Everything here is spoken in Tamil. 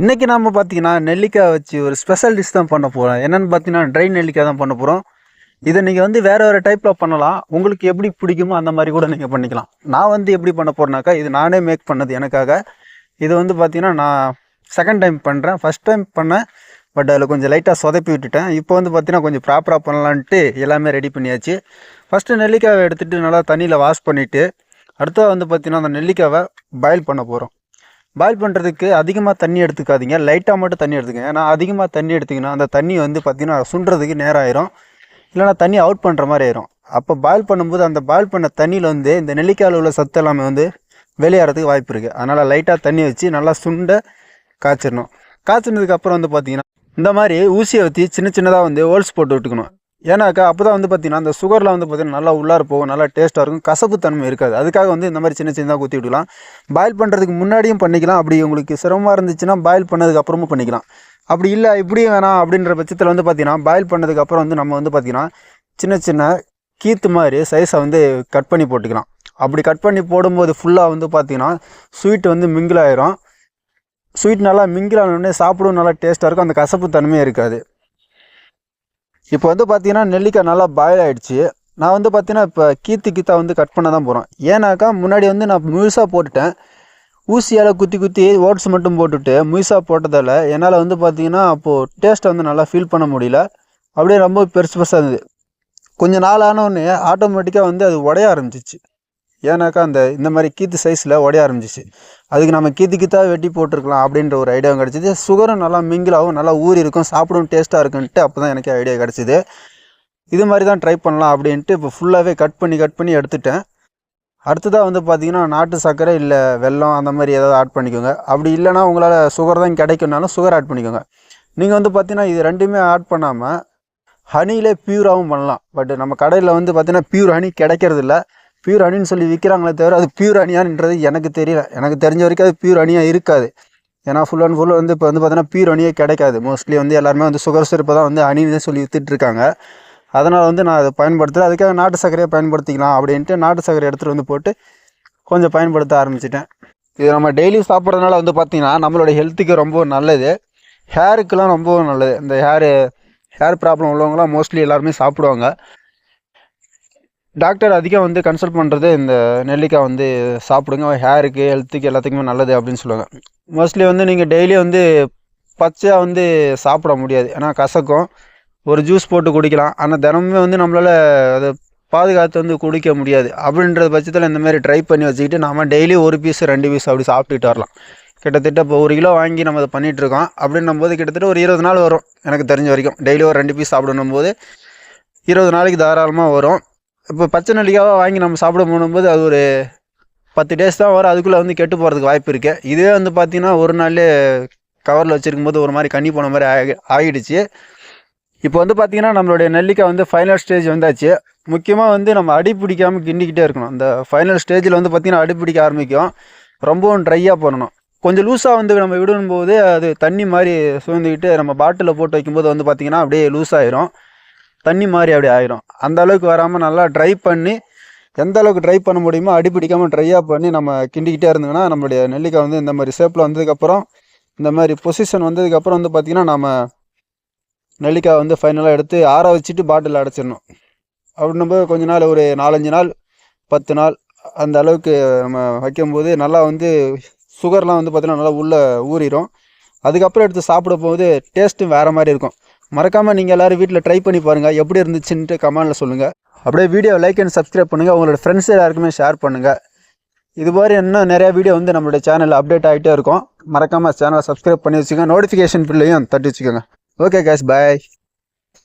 இன்றைக்கி நாம் பார்த்தீங்கன்னா நெல்லிக்காய் வச்சு ஒரு ஸ்பெஷல் டிஷ் தான் பண்ண போகிறோம் என்னென்னு பார்த்தீங்கன்னா ட்ரை நெல்லிக்காய் தான் பண்ண போகிறோம் இதை நீங்கள் வந்து வேறு வேறு டைப்பில் பண்ணலாம். உங்களுக்கு எப்படி பிடிக்குமோ அந்த மாதிரி கூட நீங்கள் பண்ணிக்கலாம். நான் வந்து எப்படி பண்ண போகிறேனாக்கா இது நானே மேக் பண்ணது எனக்காக. இது வந்து பார்த்தீங்கன்னா நான் செகண்ட் டைம் பண்ணுறேன் ஃபஸ்ட் டைம் பண்ணேன். பட் அதில் கொஞ்சம் லைட்டாக சொதப்பி விட்டுட்டேன். இப்போ வந்து பார்த்தீங்கன்னா கொஞ்சம் ப்ராப்பராக பண்ணலான்ட்டு எல்லாமே ரெடி பண்ணியாச்சு. ஃபஸ்ட்டு நெல்லிக்காவை எடுத்துகிட்டு நல்லா தண்ணியில் வாஷ் பண்ணிவிட்டு அடுத்தது வந்து பார்த்தீங்கன்னா அந்த நெல்லிக்காவை பாயில் பண்ண போகிறோம் பாயில் பண்ணுறதுக்கு அதிகமாக தண்ணி எடுத்துக்காதீங்க. லைட்டாக மட்டும் தண்ணி எடுத்துக்கங்க. ஏன்னா அதிகமாக தண்ணி எடுத்திங்கன்னா அந்த தண்ணி வந்து பார்த்திங்கன்னா சுண்டுறதுக்கு நேரம் ஆயிரும் இல்லைனா தண்ணி அவுட் பண்ணுற மாதிரி ஆயிரும். அப்போ பாயில் பண்ணும்போது அந்த பாயில் பண்ண தண்ணியில் வந்து இந்த நெல்லிக்காயில் உள்ள சத்து எல்லாமே வந்து வெளியேறதுக்கு வாய்ப்பு இருக்குது அதனால் லைட்டாக தண்ணி வச்சு நல்லா சுண்ட காய்ச்சிடணும். காய்ச்சினதுக்கு அப்புறம் வந்து பார்த்திங்கன்னா இந்த மாதிரி ஊசியை வச்சு சின்ன சின்னதாக வந்து ஹோல்ஸ் போட்டு விட்டுக்கணும். ஏன்னாக்கா அப்போ தான் வந்து பார்த்திங்கன்னா அந்த சுகரில் வந்து பார்த்திங்கன்னா நல்லா உள்ளார போகும் நல்லா டேஸ்ட்டாக இருக்கும் கசப்பு தன்மை இருக்காது. அதுக்காக வந்து இந்த மாதிரி சின்ன சின்னதாக குத்தி விட்டுக்கலாம். பாயில் பண்ணுறதுக்கு முன்னாடியும் பண்ணிக்கலாம். அப்படி உங்களுக்கு சிரமமாக இருந்துச்சுன்னா பாயில் பண்ணதுக்கு அப்புறமும் பண்ணிக்கலாம். அப்படி இல்லை இப்படியும் வேணாம் அப்படின்ற பட்சத்தில் வந்து பார்த்திங்கன்னா பாயில் பண்ணதுக்கு அப்புறம் வந்து நம்ம வந்து பார்த்திங்கன்னா சின்ன சின்ன கீத்து மாதிரி சைஸை வந்து கட் பண்ணி போட்டுக்கலாம். அப்படி கட் பண்ணி போடும்போது ஃபுல்லாக வந்து பார்த்திங்கன்னா ஸ்வீட் வந்து மிங்கிள் ஆயிரும். ஸ்வீட் நல்லா மிங்கிள் ஆனோடனே சாப்பிடும் நல்லா டேஸ்ட்டாக இருக்கும். அந்த கசப்பு தன்மையே இருக்காது. இப்போ வந்து பார்த்தீங்கன்னா நெல்லிக்காய் நல்லா பாயில் ஆகிடுச்சு நான் வந்து பார்த்தீங்கன்னா இப்போ கீத்து கீத்தா வந்து கட் பண்ண தான் போகிறோம் ஏன்னாக்கா முன்னாடி வந்து நான் முழுசாக போட்டுட்டேன். ஊசியால் குத்தி குத்தி ஓட்ஸ் மட்டும் போட்டுட்டு முழுசாக போட்டதால் என்னால் வந்து பார்த்தீங்கன்னா அப்போது டேஸ்ட்டை வந்து நல்லா ஃபீல் பண்ண முடியல. அப்படியே ரொம்ப பெருசு பெருசாக இருந்தது. கொஞ்சம் நாள் ஆனோடனே ஆட்டோமேட்டிக்காக வந்து அது உடைய ஆரம்பிச்சிச்சு. ஏன்னாக்கா அந்த இந்த மாதிரி கீத்து சைஸில் உடைய ஆரம்பிச்சிச்சு. அதுக்கு நம்ம கீத்து கீத்தாக வெட்டி போட்டிருக்கலாம் அப்படின்ற ஒரு ஐடியாவும் கிடச்சிது. சுகரும் நல்லா மிங்கிலாகவும் நல்லா ஊறி இருக்கும் சாப்பிடும் டேஸ்ட்டாக இருக்குன்ட்டு அப்போ தான் எனக்கு ஐடியா கிடச்சிது. இது மாதிரி தான் ட்ரை பண்ணலாம் அப்படின்ட்டு இப்போ ஃபுல்லாகவே கட் பண்ணி கட் பண்ணி எடுத்துட்டேன். அடுத்ததாக வந்து பார்த்தீங்கன்னா நாட்டு சர்க்கரை இல்லை வெல்லம் அந்த மாதிரி ஏதாவது ஆட் பண்ணிக்கோங்க. அப்படி இல்லைனா உங்களால் சுகர் தான் கிடைக்கும்னாலும் சுகர் ஆட் பண்ணிக்கோங்க. நீங்கள் வந்து பார்த்தீங்கன்னா இது ரெண்டுமே ஆட் பண்ணாமல் ஹனியிலே பியூராகவும் பண்ணலாம். பட் நம்ம கடையில் வந்து பார்த்தீங்கன்னா பியூர் ஹனி கிடைக்கிறதில்ல. பியூர் அணின்னு சொல்லி விற்கிறாங்களே தவிர அது பியூர் அணியான்றது எனக்கு தெரியல. எனக்கு தெரிஞ்ச வரைக்கும் அது பியூர் அணியாக இருக்காது. ஏன்னா ஃபுல் அண்ட் ஃபுல் வந்து இப்போ வந்து பார்த்தீங்கன்னா பியூர் அணியே கிடைக்காது. மோஸ்ட்லி வந்து எல்லாருமே வந்து சுகர் சிறப்பு தான் வந்து அணின்னு சொல்லி விற்றுட்ருக்காங்க அதனால் வந்து நான் அதை பயன்படுத்துகிறேன் அதுக்காக நாட்டு சர்க்கரையை பயன்படுத்திக்கலாம் அப்படின்ட்டு நாட்டு சர்க்கரை எடுத்துகிட்டு வந்து போட்டு கொஞ்சம் பயன்படுத்த ஆரம்பிச்சிட்டேன். இது நம்ம டெய்லி சாப்பிட்றதுனால வந்து பார்த்திங்கன்னா நம்மளோட ஹெல்த்துக்கு ரொம்ப நல்லது. ஹேருக்கெலாம் ரொம்ப நல்லது. இந்த ஹேரு ஹேர் ப்ராப்ளம் உள்ளவங்களாம் மோஸ்ட்லி எல்லாருமே சாப்பிடுவாங்க. டாக்டர் அதிகம் வந்து கன்சல்ட் பண்ணுறது இந்த நெல்லிக்காய் வந்து சாப்பிடுங்க. ஹேருக்கு ஹெல்த்துக்கு எல்லாத்துக்குமே நல்லது அப்படின்னு சொல்லுவாங்க. மோஸ்ட்லி வந்து நீங்கள் டெய்லி வந்து பச்சையாக வந்து சாப்பிட முடியாது. ஏன்னா கசக்கும். ஒரு ஜூஸ் போட்டு குடிக்கலாம். ஆனால் தினமுமே வந்து நம்மளால் அதை பாதுகாத்து வந்து குடிக்க முடியாது. அப்படின்ற பட்சத்தில் இந்த மாதிரி ட்ரை பண்ணி வச்சுக்கிட்டு நாம் டெய்லி ஒரு பீஸ் ரெண்டு பீஸ் அப்படி சாப்பிட்டுட்டு வரலாம். கிட்டத்தட்ட இப்போ ஒரு கிலோ வாங்கி நம்ம அதை பண்ணிகிட்ருக்கோம் அப்படின்னும் போது கிட்டத்தட்ட ஒரு இருபது நாள் வரும். எனக்கு தெரிஞ்ச வரைக்கும். டெய்லி ஒரு ரெண்டு பீஸ் சாப்பிடணும் போது இருபது நாளைக்கு தாராளமாக வரும். இப்போ பச்சை நெல்லிக்காவாக வாங்கி நம்ம சாப்பிட போகும்போது அது ஒரு பத்து டேஸ் தான் வரும். அதுக்குள்ளே வந்து கெட்டு போகிறதுக்கு வாய்ப்பு இருக்குது இதே வந்து பார்த்திங்கன்னா ஒரு நாள் கவரில் வச்சுருக்கும் போது ஒரு மாதிரி கண்ணி போன மாதிரி ஆகி ஆகிடுச்சு. இப்போ வந்து பார்த்திங்கன்னா நம்மளுடைய நெல்லிக்காய் வந்து ஃபைனல் ஸ்டேஜ் வந்தாச்சு. முக்கியமாக வந்து நம்ம அடி பிடிக்காமல் கிண்டிக்கிட்டே இருக்கணும். அந்த ஃபைனல் ஸ்டேஜில் வந்து பார்த்திங்கன்னா அடி பிடிக்க ஆரம்பிக்கும். ரொம்பவும் ட்ரையாக பண்ணணும் கொஞ்சம் லூஸாக வந்து நம்ம விடும்போது அது தண்ணி மாதிரி சுழ்ந்துக்கிட்டு நம்ம பாட்டிலில் போட்டு வைக்கும்போது வந்து பார்த்திங்கன்னா அப்படியே லூஸ் ஆயிரும். தண்ணி மாதிரி அப்படி ஆயிரும். அந்த அளவுக்கு வராமல் நல்லா ட்ரை பண்ணி எந்த அளவுக்கு ட்ரை பண்ண முடியுமோ அடிப்பிடிக்காமல் ட்ரையாக பண்ணி நம்ம கிண்டிக்கிட்டே இருந்தோம்னா நம்மளுடைய நெல்லிக்காய் வந்து இந்த மாதிரி ஷேப்பில் வந்ததுக்கப்புறம் இந்த மாதிரி பொசிஷன் வந்ததுக்கப்புறம் வந்து பார்த்திங்கன்னா நம்ம நெல்லிக்காய் வந்து ஃபைனலாக எடுத்து ஆற வச்சுட்டு பாட்டில் அடைச்சிடணும். அப்படின்னும்போது கொஞ்ச நாள் ஒரு நாலஞ்சு நாள் பத்து நாள் அந்த அளவுக்கு நம்ம வைக்கும்போது நல்லா வந்து சுகர்லாம் வந்து பார்த்திங்கன்னா நல்லா உள்ளே ஊறிடும் அதுக்கப்புறம் எடுத்து சாப்பிட போது டேஸ்ட்டும் வேறு மாதிரி இருக்கும். மறக்காமல் நீங்கள் எல்லோரும் வீட்டில் ட்ரை பண்ணி பாருங்கள் எப்படி இருந்துச்சுன்ட்டு கமெண்டில் சொல்லுங்கள் அப்படியே வீடியோ லைக் அண்ட் சப்ஸ்கிரைப் பண்ணுங்கள் உங்களோட ஃப்ரெண்ட்ஸ் எல்லாருக்குமே ஷேர் பண்ணுங்கள் இது மாதிரி இன்னும் நிறையா வீடியோ வந்து நம்மளுடைய சேனலில் அப்டேட் ஆகிட்டே இருக்கும். மறக்காமல் சேனலை சப்ஸ்கிரைப் பண்ணி வச்சுக்கோங்க. நோட்டிஃபிகேஷன் பில்லையும் தட்டி வச்சுக்கோங்க. ஓகே கேஷ் பாய்